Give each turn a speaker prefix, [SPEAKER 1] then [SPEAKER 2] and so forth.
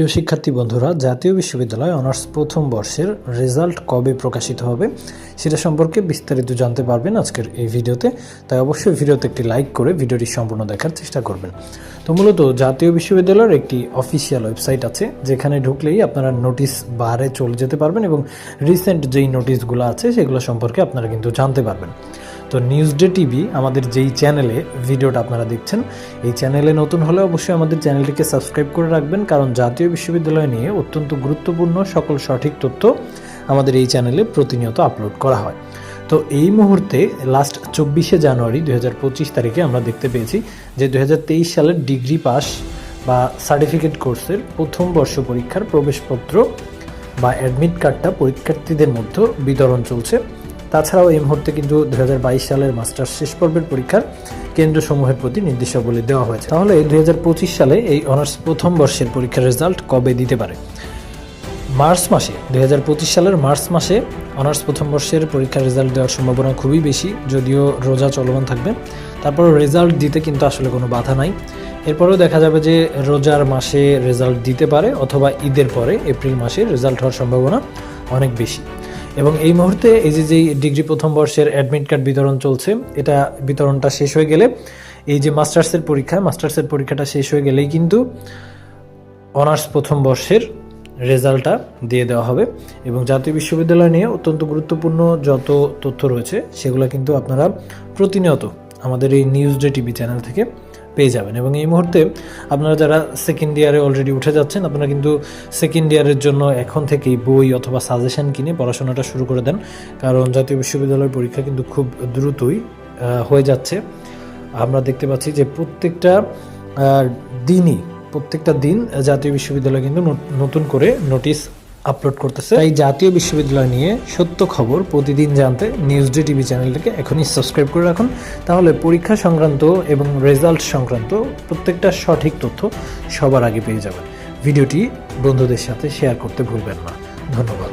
[SPEAKER 1] প্রিয় শিক্ষার্থী বন্ধুরা, জাতীয় বিশ্ববিদ্যালয় অনার্স প্রথম বর্ষের রেজাল্ট কবে প্রকাশিত হবে সেটা সম্পর্কে বিস্তারিত জানতে পারবেন আজকের এই ভিডিওতে। তাই অবশ্যই ভিডিওতে একটি লাইক করে ভিডিওটি সম্পূর্ণ দেখার চেষ্টা করবেন। তো মূলত জাতীয় বিশ্ববিদ্যালয়ের একটি অফিসিয়াল ওয়েবসাইট আছে, যেখানে ঢুকলেই আপনারা নোটিশ বারে চলে যেতে পারবেন এবং রিসেন্ট যেই নোটিশগুলো আছে সেগুলো সম্পর্কে আপনারা কিন্তু জানতে পারবেন। তো নিউজ ডে টিভি আমাদের যেই চ্যানেলে ভিডিওটা আপনারা দেখছেন, এই চ্যানেলে নতুন হলে অবশ্যই আমাদের চ্যানেলটিকে সাবস্ক্রাইব করে রাখবেন, কারণ জাতীয় বিশ্ববিদ্যালয় নিয়ে অত্যন্ত গুরুত্বপূর্ণ সকল সঠিক তথ্য আমাদের এই চ্যানেলে প্রতিনিয়ত আপলোড করা হয়। তো এই মুহূর্তে লাস্ট চব্বিশে জানুয়ারি দু হাজার পঁচিশ তারিখে আমরা দেখতে পেয়েছি যে দুহাজার তেইশ সালের ডিগ্রি পাস বা সার্টিফিকেট কোর্সের প্রথম বর্ষ পরীক্ষার প্রবেশপত্র বা অ্যাডমিট কার্ডটা পরীক্ষার্থীদের মধ্যে বিতরণ চলছে। তাছাড়াও এই মুহূর্তে কিন্তু দু হাজার বাইশ সালের মাস্টার্স শেষ পর্বের পরীক্ষার কেন্দ্রসমূহের প্রতি নির্দেশাবলী দেওয়া হয়েছে। তাহলে দু হাজার পঁচিশ সালে এই অনার্স প্রথম বর্ষের পরীক্ষার রেজাল্ট কবে দিতে পারে? মার্চ মাসে দু হাজার পঁচিশ সালের মার্চ মাসে অনার্স প্রথম বর্ষের পরীক্ষার রেজাল্ট দেওয়ার সম্ভাবনা খুবই বেশি, যদিও রোজা চলমান থাকবে। তারপর রেজাল্ট দিতে কিন্তু আসলে কোনো বাধা নাই। এরপরেও দেখা যাবে যে রোজার মাসে রেজাল্ট দিতে পারে অথবা ঈদের পরে এপ্রিল মাসে রেজাল্ট হওয়ার সম্ভাবনা অনেক বেশি। এবং এই মুহূর্তে এই যে যেই ডিগ্রি প্রথম বর্ষের অ্যাডমিট কার্ড বিতরণ চলছে, এটা বিতরণটা শেষ হয়ে গেলে এই যে মাস্টার্সের পরীক্ষা মাস্টার্সের পরীক্ষাটা শেষ হয়ে গেলেই কিন্তু অনার্স প্রথম বর্ষের রেজাল্টটা দিয়ে দেওয়া হবে এবং জাতীয় বিশ্ববিদ্যালয় নিয়ে অত্যন্ত গুরুত্বপূর্ণ যত তথ্য রয়েছে, সেগুলো কিন্তু আপনারা প্রতিনিয়ত আমাদের এই নিউজ ডে টিভি চ্যানেল থেকে পেয়ে যাবেন। এবং এই মুহূর্তে আপনারা যারা সেকেন্ড ইয়ারে অলরেডি উঠে যাচ্ছেন, আপনারা কিন্তু সেকেন্ড ইয়ারের জন্য এখন থেকেই বই অথবা সাজেশন কিনে পড়াশোনাটা শুরু করে দেন। কারণ জাতীয় বিশ্ববিদ্যালয়ের পরীক্ষা কিন্তু খুব দ্রুতই হয়ে যাচ্ছে। আমরা দেখতে পাচ্ছি যে প্রত্যেকটা দিনই, প্রত্যেকটা দিন জাতীয় বিশ্ববিদ্যালয় কিন্তু নতুন করে নোটিশ আপলোড করতেছে। তাই জাতীয় বিশ্ববিদ্যালয় নিয়ে সত্য খবর প্রতিদিন জানতে নিউজ ডি টিভি চ্যানেলটাকে এখনই সাবস্ক্রাইব করে রাখুন। তাহলে পরীক্ষা সংক্রান্ত এবং রেজাল্ট সংক্রান্ত প্রত্যেকটা সঠিক তথ্য সবার আগে পেয়ে যাবেন। ভিডিওটি বন্ধুদের সাথে শেয়ার করতে ভুলবেন না। ধন্যবাদ।